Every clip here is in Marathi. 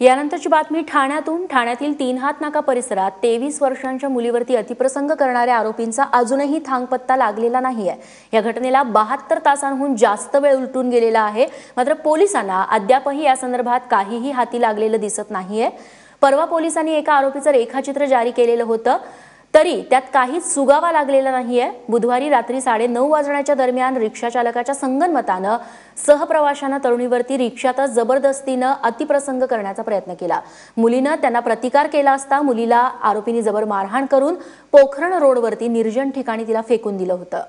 यानंतरची बातमी ठाण्यातून. ठाण्यातील तीन हात नाका परिसरात तेवीस वर्षांच्या मुलीवरती अतिप्रसंग करणाऱ्या आरोपींचा अजूनही थांगपत्ता लागलेला नाही आहे या घटनेला बहात्तर तासांहून जास्त वेळ उलटून गेलेला आहे. मात्र पोलिसांना अद्यापही या संदर्भात काहीही हाती लागलेलं दिसत नाहीये. परवा पोलिसांनी एका आरोपीचं रेखाचित्र जारी केलेलं होतं. तरी त्यात काहीच सुगावा लागलेला नाहीये. बुधवारी रात्री साडे नऊ वाजण्याच्या दरम्यान रिक्षा चालकाच्या संगनमतानं सहप्रवाशानं तरुणीवरती रिक्षातच जबरदस्तीनं अतिप्रसंग करण्याचा प्रयत्न केला. मुलीनं त्यांना प्रतिकार केला असता मुलीला आरोपींनी जबर मारहाण करून पोखरण रोडवरती निर्जन ठिकाणी तिला फेकून दिलं होतं.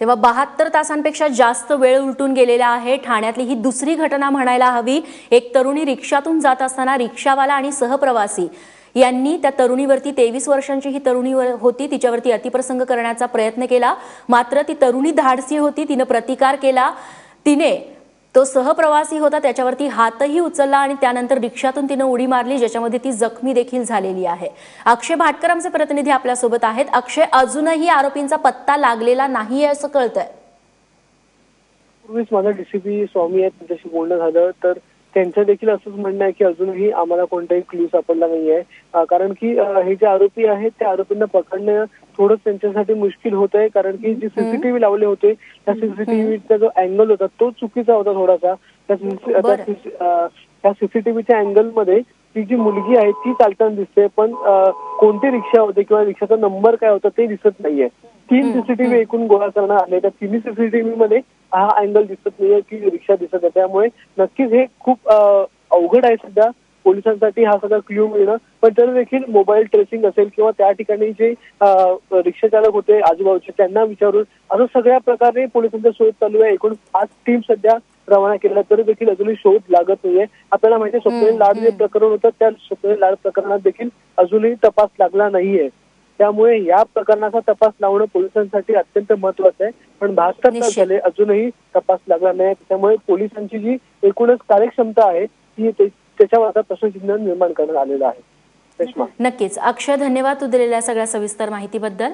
तेव्हा बहात्तर तासांपेक्षा जास्त वेळ उलटून गेलेला आहे. ठाण्यातली ही दुसरी घटना म्हणायला हवी. एक तरुणी रिक्षातून जात असताना रिक्षावाला आणि सहप्रवासी यांनी त्या तरुणीवरती तेवीस वर्षांची ही तरुणी होती. तिच्यावरती अतिप्रसंग करण्याचा प्रयत्न केला. मात्र ती तरुणी धाडसी होती. तिनं प्रतिकार केला. तिने तो सहप्रवासी होता त्याच्यावरती हातही उचलला आणि त्यानंतर रिक्षातून तिनं उडी मारली ज्याच्यामध्ये ती जखमी देखील झालेली आहे. अक्षय भाटकर आमचे प्रतिनिधी आपल्यासोबत आहेत. अक्षय अजूनही आरोपींचा पत्ता लागलेला नाहीये असं कळतंय. पूर्वीच माझा डीसीपी स्वामी आहेत त्यांच्याशी बोलणं झालं तर त्यांचं देखील असंच म्हणणं आहे की अजूनही आम्हाला कोणताही क्ल्यू सापडला नाहीये. कारण की हे जे आरोपी आहेत त्या आरोपींना पकडणं थोडंच त्यांच्यासाठी मुश्किल होत आहे. कारण की जे सीसीटीव्ही लावले होते त्या सीसीटीव्हीचा जो अँगल होता तो चुकीचा होता थोडासा. त्या सीसीटीव्हीच्या अँगलमध्ये ती जी मुलगी आहे ती चालताना दिसते. पण कोणती रिक्षा होते किंवा रिक्षाचा नंबर काय होता ते दिसत नाहीये. तीन सीसीटीव्ही एकूण गोळा करण्यात आले. त्या तिन्ही सीसीटीव्ही मध्ये हा अँगल दिसत नाहीये की रिक्षा दिसत आहे. त्यामुळे नक्कीच हे खूप अवघड आहे सध्या. पोलिसांसाठी हा सगळा क्ल्यू मिळणं. पण तरी देखील मोबाईल ट्रेसिंग असेल किंवा त्या ठिकाणी जे रिक्षा चालक होते आजूबाजूचे त्यांना विचारून असं सगळ्या प्रकारे पोलिसांचा शोध चालू आहे. एकूण पाच टीम सध्या रवाना केल्या तरी देखील अजूनही शोध लागत नाहीये. आपल्याला माहिती स्वप्नील लाड जे प्रकरण होतं त्या स्वप्नील लाड प्रकरणात देखील अजूनही तपास लागला नाहीये. त्यामुळे या प्रकरणाचा तपास लावणं पोलिसांसाठी अत्यंत महत्वाचं आहे. पण बहात्तर तास झाले अजूनही तपास लागला नाही. त्यामुळे पोलिसांची जी एकूणच कार्यक्षमता आहे ती त्याच्यावर आता प्रश्नचिन्ह निर्माण करण्यात आलेलं आहे. नक्कीच. अक्षय धन्यवाद तू दिलेल्या सगळ्या सविस्तर माहितीबद्दल.